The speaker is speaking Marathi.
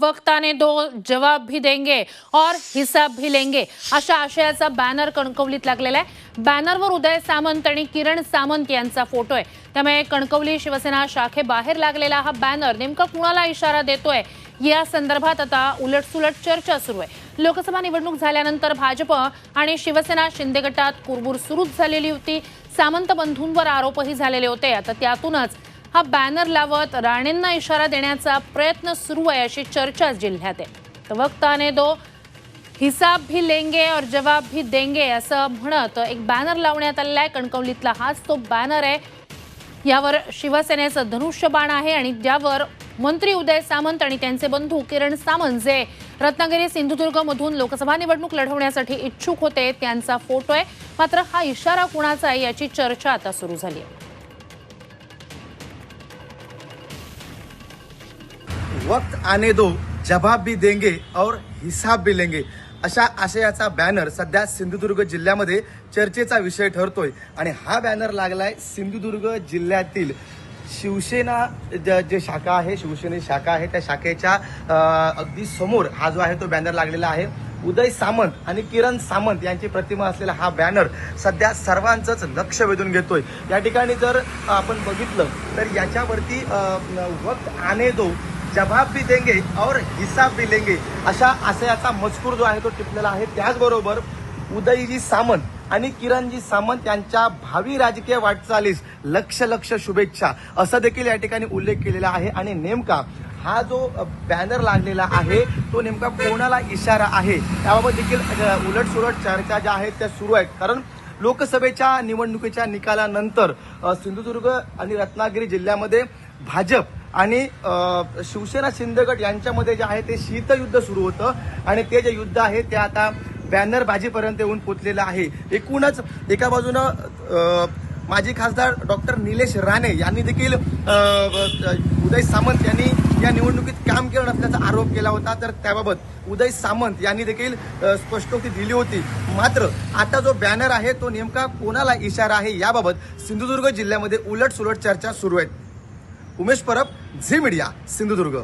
वक्त आने दो जवाब भी देंगे और हिसाब भी लेंगे. अशा आशयाचा बॅनर कणकवलीत लागलेला आहे. बॅनरवर उदय सामंत आणि किरण सामंत यांचा फोटो आहे. त्यामुळे कणकवली शिवसेना शाखेबाहेर लागलेला हा बॅनर नेमका कुणाला इशारा देतोय? या संदर्भात आता उलटसुलट चर्चा सुरू आहे. लोकसभा निवडणूक झाल्यानंतर भाजप आणि शिवसेना शिंदे गटात कुरबुर सुरूच झालेली होती. सामंत बंधूंवर आरोपही झालेले होते. आता त्यातूनच हा बॅनर लावत राणेंना इशारा देण्याचा प्रयत्न सुरू आहे अशी चर्चा जिल्ह्यात आहे. तर वक्ताने दो हिसाब भी लेंगे और जवाब भी देंगे असं म्हणत एक बॅनर लावण्यात आलेला आहे. कणकवलीतला हाच तो बॅनर आहे. यावर शिवसेनेचं धनुष्यबाण आहे आणि ज्यावर मंत्री उदय सामंत आणि त्यांचे बंधू किरण सामंत जे रत्नागिरी सिंधुदुर्गमधून लोकसभा निवडणूक लढवण्यासाठी इच्छुक होते त्यांचा फोटो आहे. मात्र हा इशारा कुणाचा आहे याची चर्चा आता सुरू झाली आहे. वक्त आने दो जबाब भी देंगे और हिसाब भी लेंगे. अशा आशयाचा बॅनर सध्या सिंधुदुर्ग जिल्ह्यामध्ये चर्चेचा विषय ठरतोय. आणि हा बॅनर लागलाय सिंधुदुर्ग जिल्ह्यातील शिवसेना जे शाखा आहे शिवसेने शाखा आहे त्या शाखेच्या अगदी समोर हा जो आहे तो बॅनर लागलेला आहे. उदय सामंत आणि किरण सामंत यांची प्रतिमा असलेला हा बॅनर सध्या सर्वांचंच लक्ष वेधून घेतोय. या ठिकाणी जर आपण बघितलं तर याच्यावरती वक्त आने दो जवाब भी देंगे और हिसाब भी लेंगे. अशा आशयाचा मजकूर जो आहे तो टिपलेला आहे. त्याचबरोबर उदयजी सामंत आणि किरणजी सामंत यांच्या भावी राजकीय वाटचालीस लक्ष लक्ष शुभेच्छा असं देखील या ठिकाणी उल्लेख केलेला आहे. आणि नेमका हा जो बॅनर लागलेला आहे तो नेमका कोणाला इशारा आहे? त्याबाबत देखील उलट सुलट चर्चा ज्या आहेत त्या सुरू आहेत. कारण लोकसभेच्या निवडणुकीच्या निकालानंतर सिंधुदुर्ग आणि रत्नागिरी जिल्ह्यामध्ये भाजप आणि शिवसेना शिंदेगड यांच्यामध्ये जे आहे ते शीतयुद्ध सुरू होतं. आणि ते जे युद्ध आहे ते आता बॅनर बाजीपर्यंत येऊन पोचलेलं आहे. एकूणच एका बाजूनं माजी खासदार डॉक्टर निलेश राणे यांनी देखील उदय सामंत यांनी या निवडणुकीत काम केलं नसल्याचा आरोप केला होता. तर त्याबाबत उदय सामंत यांनी देखील स्पष्टोक्ती दिली होती. मात्र आता जो बॅनर आहे तो नेमका कोणाला इशारा आहे याबाबत सिंधुदुर्ग जिल्ह्यामध्ये उलट सुलट चर्चा सुरू आहेत. Umesh Parab Zee media Sindhudurg.